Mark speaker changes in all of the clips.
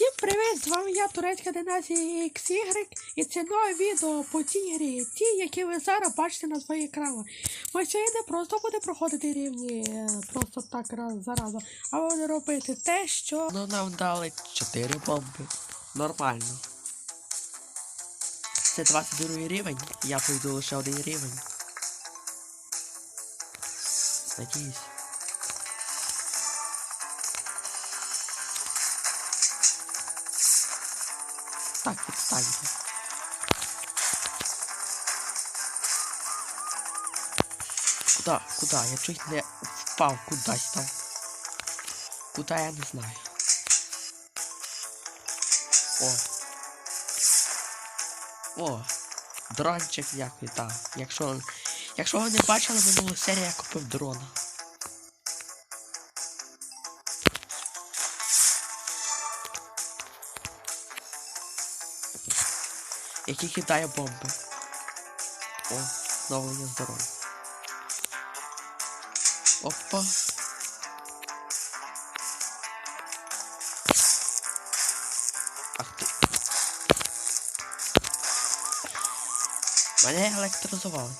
Speaker 1: Всім привіт! З вами я, турецька династія XY, і це нове відео по цій грі, ті, які ви зараз бачите на своїй екранах. Ми сьогодні не просто буде проходити рівні е, просто так раз за разом, а буде робити те, що.
Speaker 2: Ну нам дали 4 бомби. Нормально. Це 22 рівень, я пройду лише один рівень. Надіюсь. Так, відстаньте. Куда? Куда? Я чуть не впав кудись там. Куда я не знаю. О. О. Дрончик який, так. Якщо. Якщо ви не бачили минулу серію, я купив дрона. Який кидає бомби. О, знову є здоров'я. Опа. Ах ти. Мене електризували.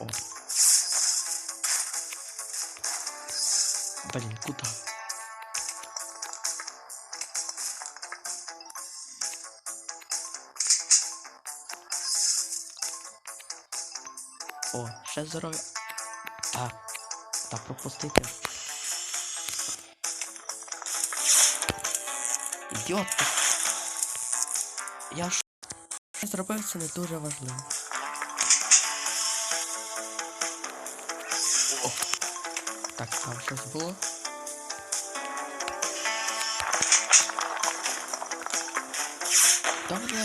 Speaker 2: О. Блін, куди? О, ще здоров'я. А, та пропустити. Ідіот. Я ж зробив це не дуже важливо. О. Так, там щось було. Добре,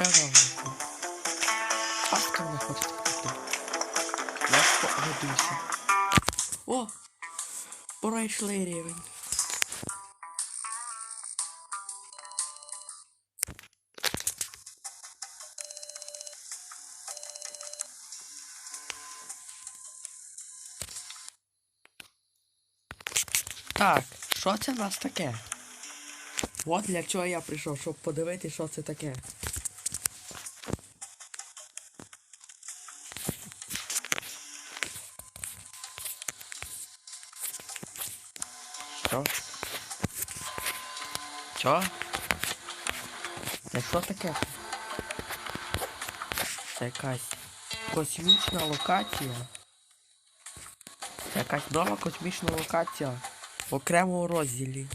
Speaker 2: Обширно. Паска не хоче піти. Я погодуюся. О! Пройшли рівень. Так, що це в нас таке? От для чого я прийшов, щоб подивитися, що це таке. Що? Що? Це що таке? Це якась космічна локація. Це якась нова космічна локація в окремому розділі.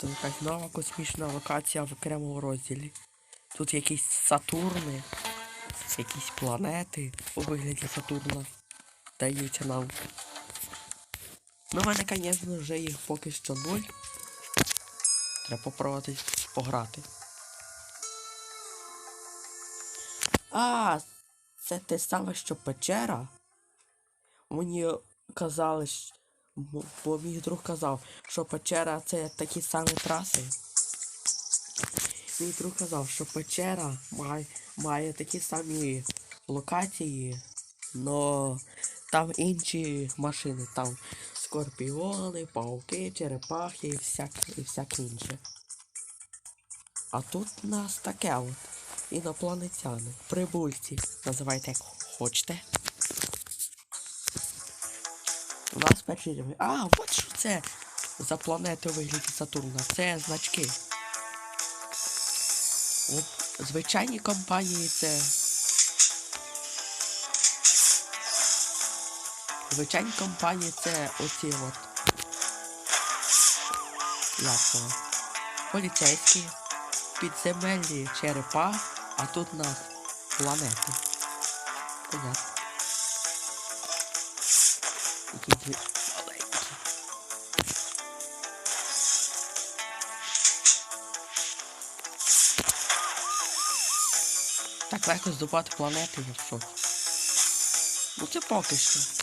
Speaker 2: Це якась нова космічна локація в окремому розділі. Тут якісь Сатурни, якісь планети у вигляді Сатурна даються нам. Ну, в мене, звісно, вже їх поки що нуль. Треба попробувати пограти. А, це те саме, що печера. Мені казали, бо мій друг казав, що печера це такі самі траси. Мій друг казав, що печера має, має такі самі локації, но там інші машини, там скорпіони, пауки, черепахи і всяке, і всяке інше. А тут у нас таке от. Інопланетяни, прибульці, називайте як хочете. У нас перший рівень. А, от що це за планети у вигляді Сатурна. Це значки. От, звичайні компанії це. Звичайні компанії це оці от. То? Поліцейські, підземельні черепа, а тут у нас планети. Понятно. Які маленькі. Так легко здобувати планети, я в шокі. Ну це поки що.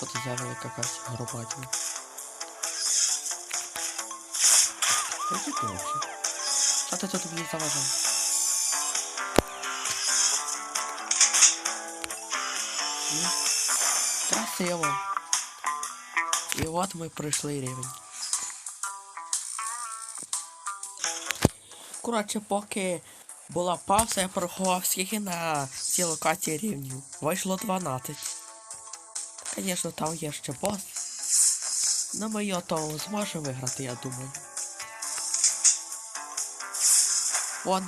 Speaker 2: Що це за якась гробадіна? Які ти вообще? Що ти тут мені заважав? Красиво. І от ми пройшли рівень. Коротше, поки була пауза, я порахував скільки на цій локації рівнів. Вийшло 12. Звісно, там є ще бос. Но ми його то зможемо виграти, я думаю. Вон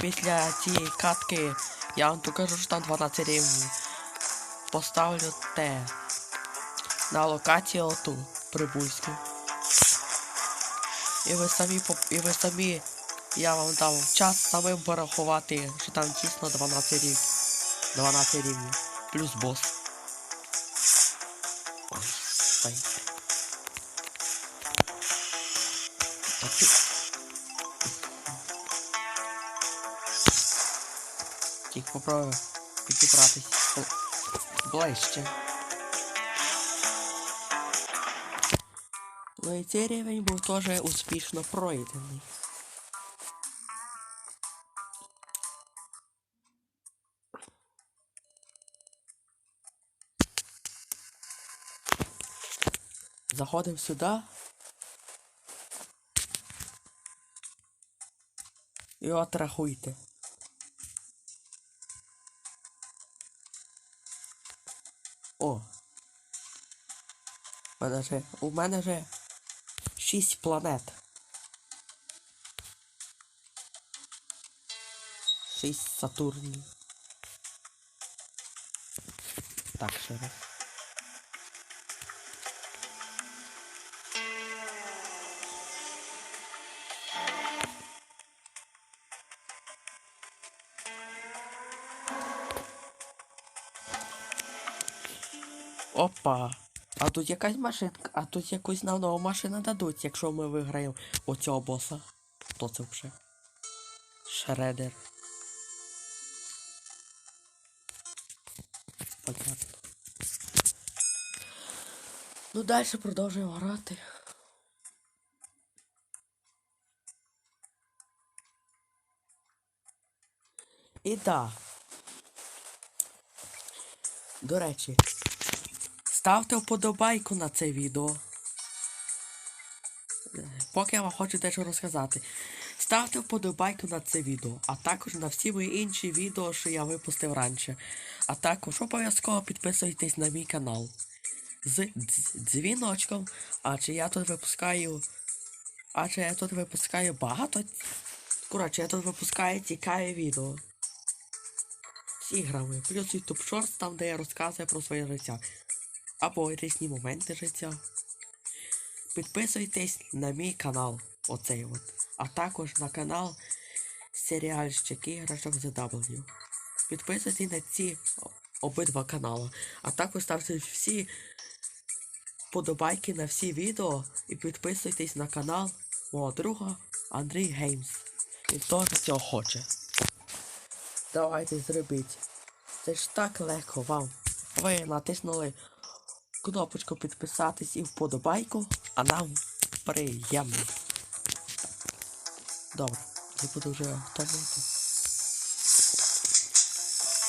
Speaker 2: після цієї катки я вам покажу, що там 12 рівнів. Поставлю те на локацію оту прибульську. І ви самі і ви самі я вам дав час самим порахувати, що там дійсно 12 рівнів. 12 рівнів. Плюс бос. Тільки попробую підібратись бл- ближче. Ну і цей рівень був теж успішно пройдений. Заходимо сюди. І от рахуйте. О. Мене же, у мене же 6 планет. 6 Сатурнів. Так, ще раз. Опа. А тут якась машинка, а тут якусь нам нову машину дадуть, якщо ми виграємо оцього боса. Хто це вже? Шредер. Понятно. Ну далі продовжуємо грати. І да. До речі, ставте вподобайку на це відео. Поки я вам хочу дещо розказати. Ставте вподобайку на це відео, а також на всі мої інші відео, що я випустив раніше. А також обов'язково підписуйтесь на мій канал з дз- дзвіночком, адже я тут випускаю. Адже я тут випускаю багато. Коротше, я тут випускаю цікаві відео з іграми, плюс YouTube Shorts, там, де я розказую про своє життя. Або різні моменти життя. Підписуйтесь на мій канал, оцей от. А також на канал Серіальщик іграшок ZW. Підписуйтесь на ці обидва канали. А також ставте всі подобайки на всі відео і підписуйтесь на канал мого друга Андрій Геймс. Він теж цього хоче. Давайте зробіть. Це ж так легко вам. Ви натиснули кнопочку підписатись і вподобайку, а нам приємно. Добре, я буду вже втомити.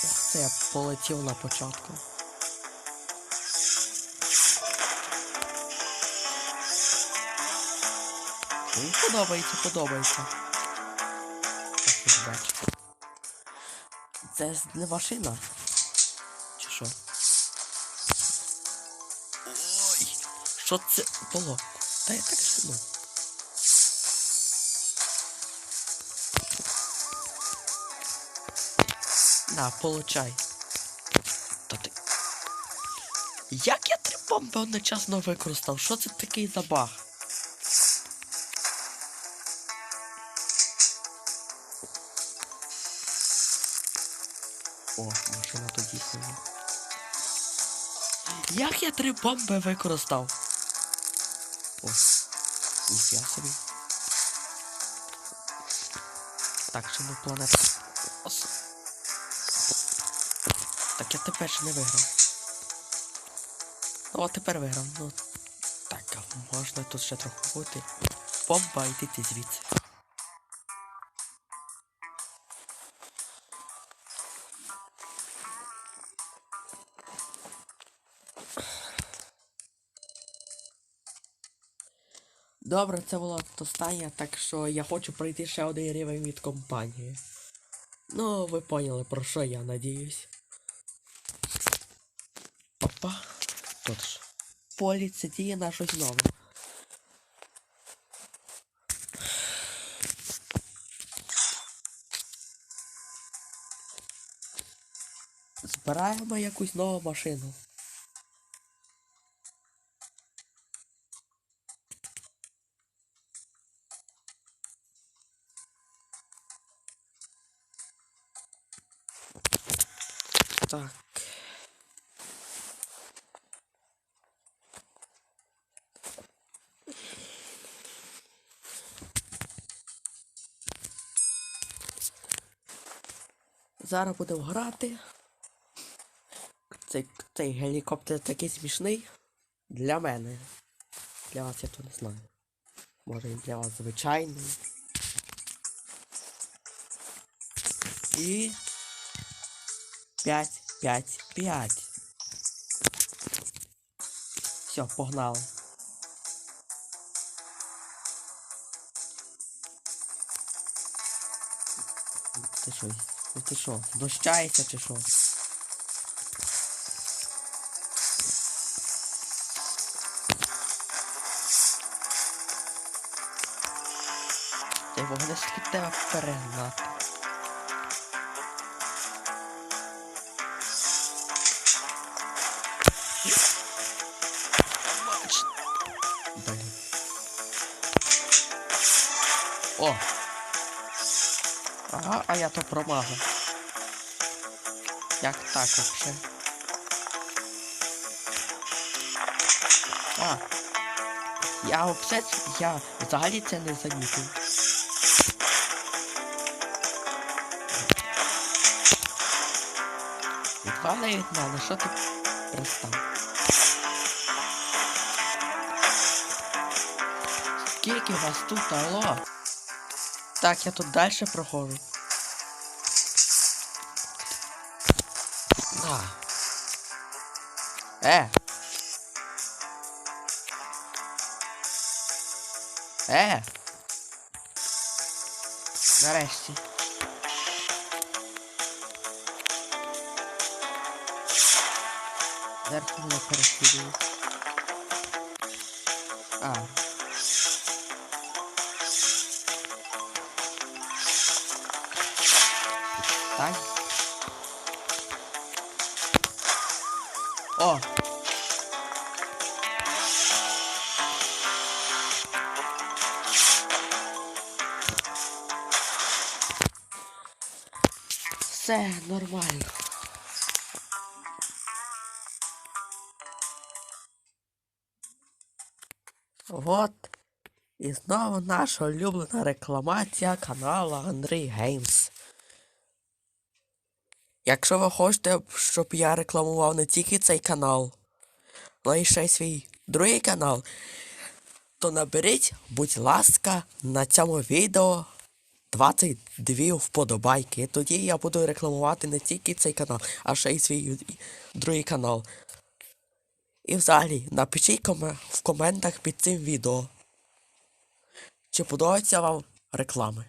Speaker 2: Ох, це я полетів на початку. Подобається, подобається. Це не машина. Що це було? Та я так ну. На, получай. Та ти. Як я три бомби одночасно використав? Що це такий за баг? О, машина дійсно є. Як я три бомби використав? О, ніфіга собі. Так, ще ми планета. Так я тепер ще не виграв. Ну, а тепер виграв. Ну. Так, можна тут ще трохи бути. Бомба, йдіть звідси. Добре, це була остання, так що я хочу пройти ще один рівень від компанії. Ну, ви поняли, про що я надіюсь. Опа. Тут ж. Полі це діє на щось нове. Збираємо якусь нову машину. Зараз будемо грати. Цей, цей гелікоптер такий смішний. Для мене. Для вас я то не знаю. Може і для вас звичайний. І 5, 5, 5. Все, погнали. Ти що? Ну ти що, дощається чи що? Ти вогнеш від тебе перегнати. А я то промазав. Як так вообще? А. Я вообще, я взагалі це не замітив. Відвали від мене, що ти пристав? Скільки вас тут, алло? Так, я тут далі проходжу. Е. Е. Нарешті. Зеркало не переслідую. А. Так. О! Все нормально. Вот. І знову наша улюблена рекламація каналу Андрій Геймс. Якщо ви хочете, щоб я рекламував не тільки цей канал, але й ще й свій другий канал, то наберіть, будь ласка, на цьому відео 22 вподобайки. Тоді я буду рекламувати не тільки цей канал, а ще й свій другий канал. І взагалі, напишіть в коментах під цим відео. Чи подобаються вам реклами?